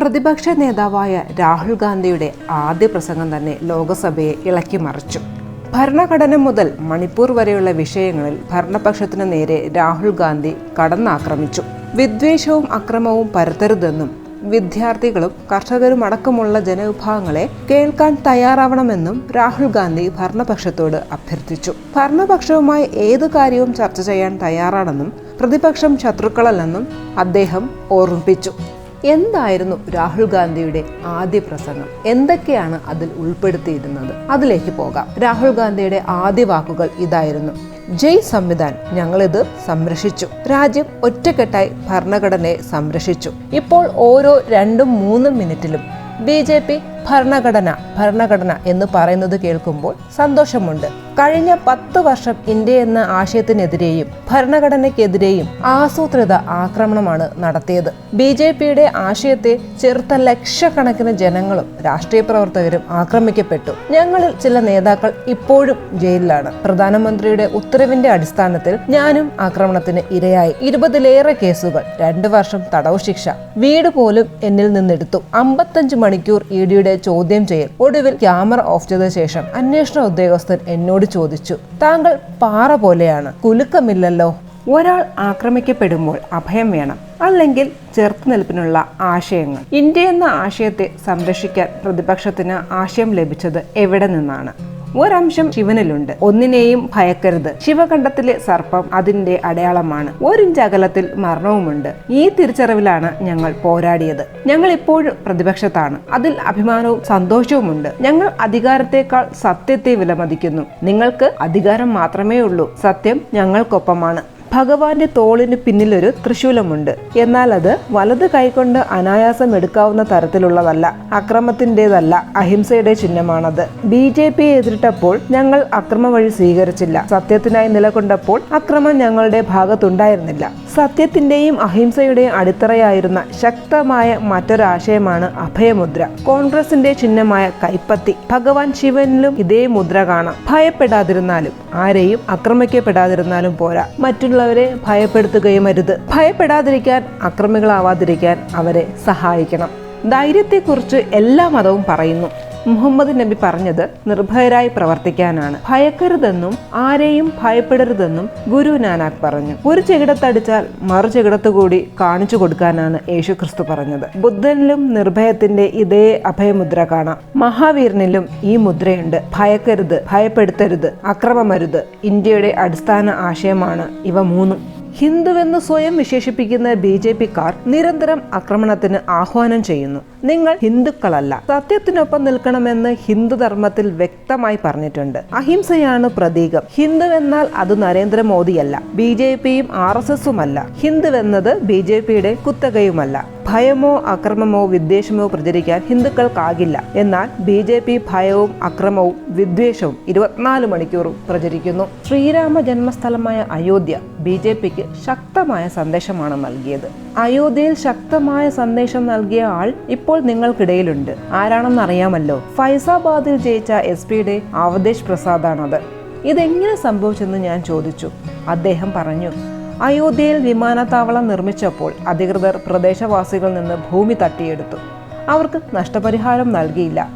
പ്രതിപക്ഷ നേതാവായ രാഹുൽ ഗാന്ധിയുടെ ആദ്യ പ്രസംഗം തന്നെ ലോകസഭയെ ഇളക്കിമറിച്ചു ഭരണഘടന മുതൽ മണിപ്പൂർ വരെയുള്ള വിഷയങ്ങളിൽ ഭരണപക്ഷത്തിനു നേരെ രാഹുൽ ഗാന്ധി കടന്നാക്രമിച്ചു. വിദ്വേഷവും അക്രമവും പരത്തരുതെന്നും വിദ്യാർത്ഥികളും കർഷകരും അടക്കമുള്ള ജനവിഭാഗങ്ങളെ കേൾക്കാൻ തയ്യാറാവണമെന്നും രാഹുൽ ഗാന്ധി ഭരണപക്ഷത്തോട് അഭ്യർത്ഥിച്ചു. ഭരണപക്ഷവുമായി ഏത് കാര്യവും ചർച്ച ചെയ്യാൻ തയ്യാറാണെന്നും പ്രതിപക്ഷം ശത്രുക്കളല്ലെന്നും അദ്ദേഹം ഓർമ്മിപ്പിച്ചു. എന്തായിരുന്നു രാഹുൽ ഗാന്ധിയുടെ ആദ്യ പ്രസംഗം? എന്തൊക്കെയാണ് അതിൽ ഉൾപ്പെടുത്തിയിരുന്നത്? അതിലേക്ക് പോകാം. രാഹുൽ ഗാന്ധിയുടെ ആദ്യ വാക്കുകൾ ഇതായിരുന്നു. ജയ് സംവിധാൻ ഞങ്ങളിത് സംരക്ഷിച്ചു. രാജ്യം ഒറ്റക്കെട്ടായി ഭരണഘടനയെ സംരക്ഷിച്ചു. ഇപ്പോൾ ഓരോ രണ്ടും മൂന്നും മിനിറ്റിലും ബി ജെ പി ഭരണഘടന ഭരണഘടന എന്ന് പറയുന്നത് കേൾക്കുമ്പോൾ സന്തോഷമുണ്ട്. കഴിഞ്ഞ പത്ത് വർഷം ഇന്ത്യ എന്ന ആശയത്തിനെതിരെയും ഭരണഘടനയ്ക്കെതിരെയും ആസൂത്രിത ആക്രമണമാണ് നടത്തിയത്. ബി ജെ പിയുടെ ആശയത്തെ ചെറുത്ത ലക്ഷക്കണക്കിന് ജനങ്ങളും രാഷ്ട്രീയ പ്രവർത്തകരും ആക്രമിക്കപ്പെട്ടു. ഞങ്ങളിൽ ചില നേതാക്കൾ ഇപ്പോഴും ജയിലിലാണ്. പ്രധാനമന്ത്രിയുടെ ഉത്തരവിന്റെ അടിസ്ഥാനത്തിൽ ഞാനും ആക്രമണത്തിന് ഇരയായി. ഇരുപതിലേറെ കേസുകൾ രണ്ടു വർഷം തടവ് ശിക്ഷ വീട് പോലും എന്നിൽ നിന്നെടുത്തു. അമ്പത്തഞ്ച് മണിക്കൂർ ഇ ഡിയുടെ ചോദ്യം ചെയ്യൽ. ഒടുവിൽ ക്യാമറ ഓഫ് ചെയ്ത ശേഷം അന്വേഷണ ഉദ്യോഗസ്ഥൻ എന്നോട് ചോദിച്ചു താങ്കൾ പാറ പോലെയാണ് കുലുക്കമില്ലല്ലോ. ഒരാൾ ആക്രമിക്കപ്പെടുമ്പോൾ അഭയം വേണം അല്ലെങ്കിൽ ചെറുത്തുനിൽപ്പിനുള്ള ആശയങ്ങൾ. ഇന്ത്യ എന്ന ആശയത്തെ സംരക്ഷിക്കാൻ പ്രതിപക്ഷത്തിന് ആശയം ലഭിച്ചത് എവിടെ നിന്നാണ്? ഒരംശം ശിവനിലുണ്ട്. ഒന്നിനെയും ഭയക്കരുത്. ശിവഖണ്ഡത്തിലെ സർപ്പം അതിന്റെ അടയാളമാണ്. ഒരിഞ്ച് അകലത്തിൽ മരണവുമുണ്ട്. ഈ തിരിച്ചറിവിലാണ് ഞങ്ങൾ പോരാടിയത്. ഞങ്ങൾ ഇപ്പോഴും പ്രതിപക്ഷത്താണ്. അതിൽ അഭിമാനവും സന്തോഷവുമുണ്ട്. ഞങ്ങൾ അധികാരത്തെക്കാൾ സത്യത്തെ വിലമതിക്കുന്നു. നിങ്ങൾക്ക് അധികാരം മാത്രമേ ഉള്ളൂ സത്യം ഞങ്ങൾക്കൊപ്പമാണ്. ഭഗവാന്റെ തോളിന് പിന്നിലൊരു തൃശൂലമുണ്ട്. എന്നാൽ അത് വലത് കൈകൊണ്ട് അനായാസം എടുക്കാവുന്ന തരത്തിലുള്ളതല്ല അക്രമത്തിന്റെതല്ല അഹിംസയുടെ ചിഹ്നമാണത്. ബി ജെ പിയെ എതിരിട്ടപ്പോൾ ഞങ്ങൾ അക്രമ വഴി സ്വീകരിച്ചില്ല. സത്യത്തിനായി നിലകൊണ്ടപ്പോൾ അക്രമം ഞങ്ങളുടെ ഭാഗത്തുണ്ടായിരുന്നില്ല. സത്യത്തിന്റെയും അഹിംസയുടെയും അടിത്തറയായിരുന്ന ശക്തമായ മറ്റൊരാശയമാണ് അഭയമുദ്ര. കോൺഗ്രസിന്റെ ചിഹ്നമായ കൈപ്പത്തി. ഭഗവാൻ ശിവനിലും ഇതേ മുദ്ര കാണാം. ഭയപ്പെടാതിരുന്നാലും ആരെയും അക്രമിക്കപ്പെടാതിരുന്നാലും പോരാ. മറ്റുള്ളവരെ ഭയപ്പെടുത്തുകയും അരുത്. ഭയപ്പെടാതിരിക്കാൻ അക്രമികളാവാതിരിക്കാൻ അവരെ സഹായിക്കണം. ധൈര്യത്തെക്കുറിച്ച് എല്ലാ മതവും പറയുന്നു. മുഹമ്മദ് നബി പറഞ്ഞത് നിർഭയരായി പ്രവർത്തിക്കാനാണ്. ഭയക്കരുതെന്നും ആരെയും ഭയപ്പെടരുതെന്നും ഗുരു നാനാക് പറഞ്ഞു. ഒരു ചെകിടത്തടിച്ചാൽ മറു ചെകിടത്തുകൂടി കാണിച്ചു കൊടുക്കാനാണ് യേശു ക്രിസ്തു പറഞ്ഞത്. ബുദ്ധനിലും നിർഭയത്തിന്റെ ഇതേ അഭയമുദ്ര കാണാം. മഹാവീരനിലും ഈ മുദ്രയുണ്ട്. ഭയക്കരുത് ഭയപ്പെടുത്തരുത് അക്രമമരുത്. ഇന്ത്യയുടെ അടിസ്ഥാന ആശയമാണ് ഇവ മൂന്നും. ഹിന്ദുവെന്ന് സ്വയം വിശേഷിപ്പിക്കുന്ന ബി ജെ പിക്കാർ നിരന്തരം ആക്രമണത്തിന് ആഹ്വാനം ചെയ്യുന്നു. നിങ്ങൾ ഹിന്ദുക്കളല്ല. സത്യത്തിനൊപ്പം നിൽക്കണമെന്ന് ഹിന്ദു ധർമ്മത്തിൽ വ്യക്തമായി പറഞ്ഞിട്ടുണ്ട്. അഹിംസയാണ് പ്രതീകം. ഹിന്ദു എന്നാൽ അത് നരേന്ദ്രമോദിയല്ല. ബി ജെ പിയും ആർ എസ് എസുമല്ല. ഹിന്ദുവെന്നത് ബി ജെ പിയുടെ കുത്തകയുമല്ല. ഭയമോ അക്രമമോ വിദ്വേഷമോ പ്രചരിക്കാൻ ഹിന്ദുക്കൾക്കാകില്ല. എന്നാൽ ബി ജെ പി ഭയവും അക്രമവും വിദ്വേഷവും ഇരുപത്തിനാല് മണിക്കൂറും പ്രചരിക്കുന്നു. ശ്രീരാമ ജന്മസ്ഥലമായ അയോധ്യ ബി ജെ പിക്ക് ശക്തമായ സന്ദേശമാണ് നൽകിയത്. അയോധ്യയിൽ ശക്തമായ സന്ദേശം നൽകിയ ആൾ ഇപ്പോൾ നിങ്ങൾക്കിടയിലുണ്ട്. ആരാണെന്ന് അറിയാമല്ലോ ഫൈസാബാദിൽ ജയിച്ച എസ് പിയുടെ അവധേഷ് പ്രസാദാണത്. ഇതെങ്ങനെ സംഭവിച്ചെന്ന് ഞാൻ ചോദിച്ചു. അദ്ദേഹം പറഞ്ഞു അയോധ്യയിൽ വിമാനത്താവളം നിർമ്മിച്ചപ്പോൾ അധികൃതർ പ്രദേശവാസികളിൽ നിന്ന് ഭൂമി തട്ടിയെടുത്തു. അവർക്ക് നഷ്ടപരിഹാരം നൽകിയില്ല.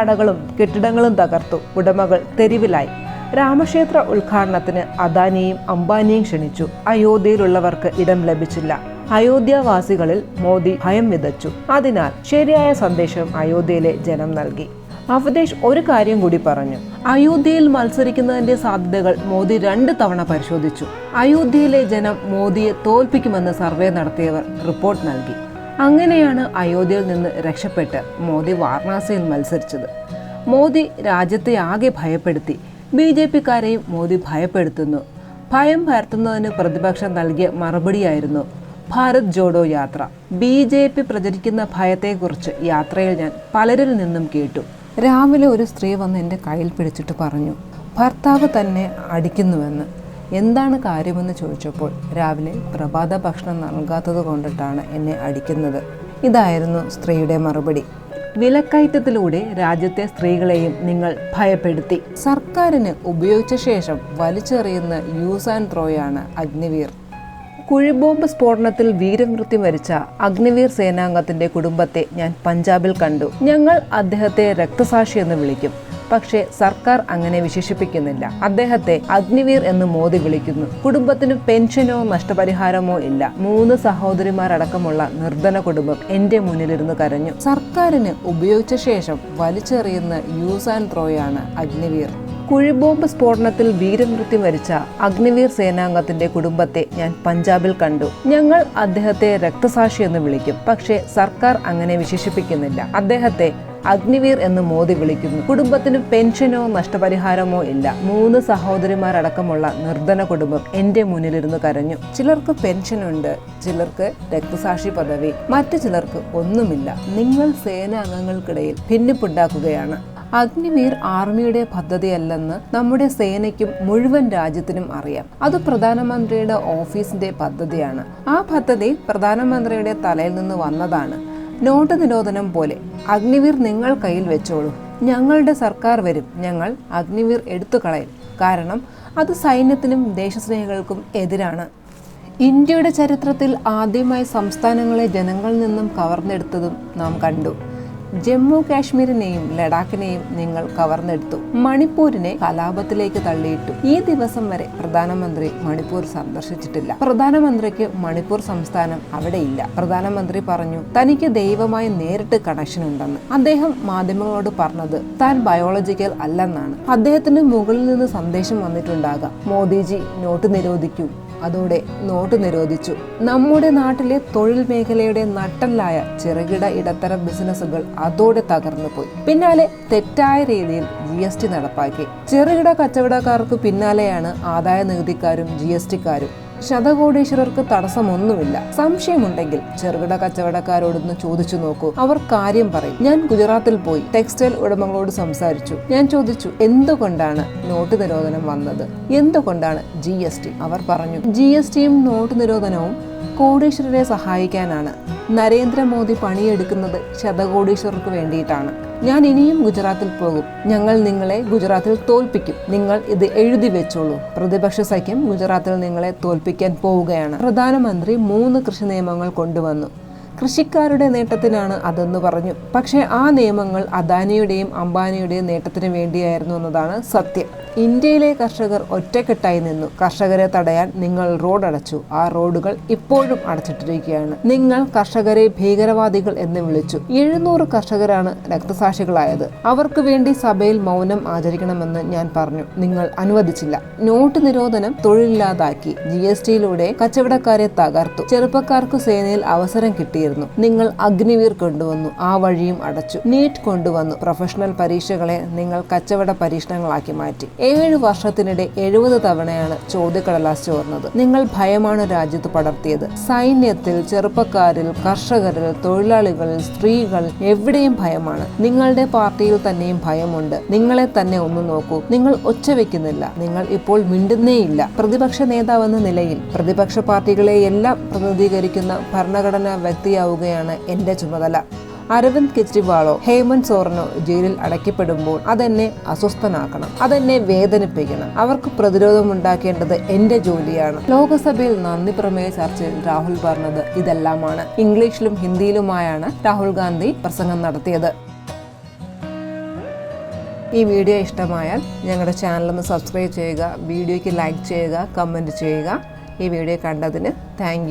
കടകളും കെട്ടിടങ്ങളും തകർത്തു. ഉടമകൾ തെരുവിലായി. രാമക്ഷേത്ര ഉദ്ഘാടനത്തിന് അദാനിയും അംബാനിയും ക്ഷണിച്ചു. അയോധ്യയിലുള്ളവർക്ക് ഇടം ലഭിച്ചില്ല. അയോധ്യാവാസികളിൽ മോദി ഭയം വിതച്ചു. അതിനാൽ ശരിയായ സന്ദേശം അയോധ്യയിലെ ജനം നൽകി. അവതേഷ് ഒരു കാര്യം കൂടി പറഞ്ഞു. അയോധ്യയിൽ മത്സരിക്കുന്നതിന്റെ സാധ്യതകൾ മോദി രണ്ട് തവണ പരിശോധിച്ചു. അയോധ്യയിലെ ജനം മോദിയെ തോൽപ്പിക്കുമെന്ന് സർവേ നടത്തിയവർ റിപ്പോർട്ട് നൽകി. അങ്ങനെയാണ് അയോധ്യയിൽ നിന്ന് രക്ഷപ്പെട്ട് മോദി വാരണാസിയിൽ മത്സരിച്ചത്. മോദി രാജ്യത്തെ ആകെ ഭയപ്പെടുത്തി. ബി ജെ പിക്കാരെയും മോദി ഭയപ്പെടുത്തുന്നു. ഭയം പരത്തുന്നതിന് പ്രതിപക്ഷം നൽകിയ മറുപടിയായിരുന്നു ഭാരത് ജോഡോ യാത്ര. ബി ജെ പി പ്രചരിക്കുന്ന ഭയത്തെക്കുറിച്ച് യാത്രയിൽ ഞാൻ പലരിൽ നിന്നും കേട്ടു. രാവിലെ ഒരു സ്ത്രീ വന്ന് എന്റെ കയ്യിൽ പിടിച്ചിട്ട് പറഞ്ഞു ഭർത്താവ് തന്നെ അടിക്കുന്നുവെന്ന്. എന്താണ് കാര്യമെന്ന് ചോദിച്ചപ്പോൾ രാവിലെ പ്രഭാത ഭക്ഷണം നൽകാത്തത് കൊണ്ടിട്ടാണ് എന്നെ അടിക്കുന്നത്. ഇതായിരുന്നു സ്ത്രീയുടെ മറുപടി. വിലക്കയറ്റത്തിലൂടെ രാജ്യത്തെ സ്ത്രീകളെയും നിങ്ങൾ ഭയപ്പെടുത്തി. സർക്കാരിന് ഉപയോഗിച്ച ശേഷം വലിച്ചെറിയുന്ന യൂസ് ആൻഡ് ത്രോയാണ് അഗ്നിവീർ. കുഴിബോംബ് സ്ഫോടനത്തിൽ വീരമൃത്യു വരിച്ച അഗ്നിവീർ സേനാംഗത്തിന്റെ കുടുംബത്തെ ഞാൻ പഞ്ചാബിൽ കണ്ടു. ഞങ്ങൾ അദ്ദേഹത്തെ രക്തസാക്ഷി എന്ന് വിളിക്കും. പക്ഷേ സർക്കാർ അങ്ങനെ വിശേഷിപ്പിക്കുന്നില്ല. അദ്ദേഹത്തെ അഗ്നിവീർ എന്ന് മോദി വിളിക്കുന്നു. കുടുംബത്തിന് പെൻഷനോ നഷ്ടപരിഹാരമോ ഇല്ല. മൂന്ന് സഹോദരിമാരടക്കമുള്ള നിർധന കുടുംബം എന്റെ മുന്നിലിരുന്ന് കരഞ്ഞു. സർക്കാരിന് ഉപയോഗിച്ച ശേഷം വലിച്ചെറിയുന്ന യൂസ് ആൻഡ് ത്രോയാണ് അഗ്നിവീർ. കുഴിബോംബ് സ്ഫോടനത്തിൽ വീരമൃത്യു വരിച്ച അഗ്നിവീർ സേനാംഗത്തിന്റെ കുടുംബത്തെ ഞാൻ പഞ്ചാബിൽ കണ്ടു. ഞങ്ങൾ അദ്ദേഹത്തെ രക്തസാക്ഷി എന്ന് വിളിക്കും. പക്ഷേ സർക്കാർ അങ്ങനെ വിശേഷിപ്പിക്കുന്നില്ല. അദ്ദേഹത്തെ അഗ്നിവീർ എന്ന് മോദി വിളിക്കുന്നു. കുടുംബത്തിന് പെൻഷനോ നഷ്ടപരിഹാരമോ ഇല്ല. മൂന്ന് സഹോദരിമാരടക്കമുള്ള നിർധന കുടുംബം എന്റെ മുന്നിലിരുന്ന് കരഞ്ഞു. ചിലർക്ക് പെൻഷനുണ്ട് ചിലർക്ക് രക്തസാക്ഷി പദവി മറ്റു ചിലർക്ക് ഒന്നുമില്ല. നിങ്ങൾ സേനാംഗങ്ങൾക്കിടയിൽ ഭിന്നിപ്പുണ്ടാക്കുകയാണ്. അഗ്നിവീർ ആർമിയുടെ പദ്ധതിയല്ലെന്ന് നമ്മുടെ സേനയ്ക്കും മുഴുവൻ രാജ്യത്തിനും അറിയാം. അത് പ്രധാനമന്ത്രിയുടെ ഓഫീസിന്റെ പദ്ധതിയാണ്. ആ പദ്ധതി പ്രധാനമന്ത്രിയുടെ തലയിൽ നിന്ന് വന്നതാണ്. നോട്ട് നിരോധനം പോലെ അഗ്നിവീർ നിങ്ങൾ കയ്യിൽ വെച്ചോളൂ. ഞങ്ങളുടെ സർക്കാർ വരും. ഞങ്ങൾ അഗ്നിവീർ എടുത്തു കളയും. കാരണം അത് സൈന്യത്തിനും ദേശസ്നേഹികൾക്കും എതിരാണ്. ഇന്ത്യയുടെ ചരിത്രത്തിൽ ആദ്യമായി സംസ്ഥാനങ്ങളെ ജനങ്ങളിൽ നിന്നും കവർന്നെടുത്തതും നാം കണ്ടു. ജമ്മു കാശ്മീരിനെയും ലഡാക്കിനെയും നിങ്ങൾ കവർന്നെടുത്തു. മണിപ്പൂരിനെ കലാപത്തിലേക്ക് തള്ളിയിട്ടു. ഈ ദിവസം വരെ പ്രധാനമന്ത്രി മണിപ്പൂർ സന്ദർശിച്ചിട്ടില്ല. പ്രധാനമന്ത്രിക്ക് മണിപ്പൂർ സംസ്ഥാനം അവിടെയില്ല. പ്രധാനമന്ത്രി പറഞ്ഞു തനിക്ക് ദൈവമായി നേരിട്ട് കണക്ഷൻ ഉണ്ടെന്ന്. അദ്ദേഹം മാധ്യമങ്ങളോട് പറഞ്ഞത് താൻ ബയോളജിക്കൽ അല്ലെന്നാണ്. അദ്ദേഹത്തിന് മുകളിൽ നിന്ന് സന്ദേശം വന്നിട്ടുണ്ടാകാം. മോദിജി നോട്ട് നിരോധിക്കൂ. അതോടെ നോട്ട് നിരോധിച്ചു. നമ്മുടെ നാട്ടിലെ തൊഴിൽ മേഖലയുടെ നട്ടല്ലായ ചെറുകിട ഇടത്തരം ബിസിനസ്സുകൾ അതോടെ തകർന്നു പോയി. പിന്നാലെ തെറ്റായ രീതിയിൽ ജി എസ് ടി നടപ്പാക്കി. ചെറുകിട കച്ചവടക്കാർക്ക് പിന്നാലെയാണ് ആദായ നികുതിക്കാരും ജി എസ് ടിക്കാരും ശതകോടീശ്വരർക്ക് തടസ്സമൊന്നുമില്ല. സംശയമുണ്ടെങ്കിൽ ചെറുകിട കച്ചവടക്കാരോടൊന്ന് ചോദിച്ചു നോക്കൂ. അവർ കാര്യം പറയും. ഞാൻ ഗുജറാത്തിൽ പോയി. ടെക്സ്റ്റൈൽ ഉടമകളോട് സംസാരിച്ചു. ഞാൻ ചോദിച്ചു എന്തുകൊണ്ടാണ് നോട്ട് നിരോധനം വന്നത്? എന്തുകൊണ്ടാണ്? ജി. അവർ പറഞ്ഞു. ജി. എസ്. ടിയും നോട്ട് നിരോധനവും കോടീശ്വരരെ സഹായിക്കാനാണ്. നരേന്ദ്രമോദി പണിയെടുക്കുന്നത് ശതകോടീശ്വർക്ക് വേണ്ടിയിട്ടാണ്. ഞാൻ ഇനിയും ഗുജറാത്തിൽ പോകും. ഞങ്ങൾ നിങ്ങളെ ഗുജറാത്തിൽ തോൽപ്പിക്കും. നിങ്ങൾ ഇത് എഴുതി വെച്ചോളൂ. പ്രതിപക്ഷ സഖ്യം ഗുജറാത്തിൽ നിങ്ങളെ തോൽപ്പിക്കാൻ പോവുകയാണ്. പ്രധാനമന്ത്രി മൂന്ന് കൃഷി നിയമങ്ങൾ കൊണ്ടുവന്നു. കൃഷിക്കാരുടെ നേട്ടത്തിനാണ് അതെന്ന് പറഞ്ഞു. പക്ഷേ ആ നിയമങ്ങൾ അദാനിയുടെയും അംബാനിയുടെയും നേട്ടത്തിന് വേണ്ടിയായിരുന്നു എന്നതാണ് സത്യം. ഇന്ത്യയിലെ കർഷകർ ഒറ്റക്കെട്ടായി നിന്നു. കർഷകരെ തടയാൻ നിങ്ങൾ റോഡ് അടച്ചു ആ റോഡുകൾ ഇപ്പോഴും അടച്ചിട്ടിരിക്കുകയാണ്. നിങ്ങൾ കർഷകരെ ഭീകരവാദികൾ എന്ന് വിളിച്ചു. എഴുന്നൂറ് കർഷകരാണ് രക്തസാക്ഷികളായത്. അവർക്ക് വേണ്ടി സഭയിൽ മൗനം ആചരിക്കണമെന്ന് ഞാൻ പറഞ്ഞു. നിങ്ങൾ അനുവദിച്ചില്ല. നോട്ട് നിരോധനം തൊഴിലില്ലാതാക്കി. ജി എസ് ടിയിലൂടെ കച്ചവടക്കാരെ തകർത്തു. ചെറുപ്പക്കാർക്ക് സേനയിൽ അവസരം കിട്ടിയിരുന്നു. നിങ്ങൾ അഗ്നിവീർ കൊണ്ടുവന്നു. ആ വഴിയും അടച്ചു. നീറ്റ് കൊണ്ടുവന്നു. പ്രൊഫഷണൽ പരീക്ഷകളെ നിങ്ങൾ കച്ചവട പരീക്ഷണങ്ങളാക്കി മാറ്റി. ഏഴ് വർഷത്തിനിടെ എഴുപത് തവണയാണ് ചോദ്യക്കടലാസ് ചോർന്നത്. നിങ്ങൾ ഭയമാണ് രാജ്യത്ത് പടർത്തിയത്. സൈന്യത്തിൽ ചെറുപ്പക്കാരിൽ കർഷകരിൽ തൊഴിലാളികളിൽ സ്ത്രീകൾ എവിടെയും ഭയമാണ്. നിങ്ങളുടെ പാർട്ടിയിൽ തന്നെയും ഭയമുണ്ട്. നിങ്ങളെ തന്നെ ഒന്ന് നോക്കൂ. നിങ്ങൾ ഒച്ച വെക്കുന്നില്ല നിങ്ങൾ ഇപ്പോൾ മിണ്ടുന്നേയില്ല. പ്രതിപക്ഷ നേതാവെന്ന നിലയിൽ പ്രതിപക്ഷ പാർട്ടികളെ എല്ലാം പ്രതിനിധീകരിക്കുന്ന ഭരണഘടനാ വ്യക്തിയാവുകയാണ് എന്റെ ചുമതല. അരവിന്ദ് കെജ്രിവാളോ ഹേമന്ത് സോറനോ ജയിലിൽ അടയ്ക്കപ്പെടുമ്പോൾ അതെന്നെ അസ്വസ്ഥനാക്കണം അതെന്നെ വേദനിപ്പിക്കണം. അവർക്ക് പ്രതിരോധം ഉണ്ടാക്കേണ്ടത് എന്റെ ജോലിയാണ്. ലോകസഭയിൽ നന്ദി പ്രമേയ ചർച്ചയിൽ രാഹുൽ പറഞ്ഞത് ഇതെല്ലാമാണ്. ഇംഗ്ലീഷിലും ഹിന്ദിയിലുമായാണ് രാഹുൽ ഗാന്ധി പ്രസംഗം നടത്തിയത്. ഈ വീഡിയോ ഇഷ്ടമായാൽ ഞങ്ങളുടെ ചാനലൊന്ന് സബ്സ്ക്രൈബ് ചെയ്യുക വീഡിയോയ്ക്ക് ലൈക്ക് ചെയ്യുക കമന്റ് ചെയ്യുക. ഈ വീഡിയോ കണ്ടതിന് താങ്ക്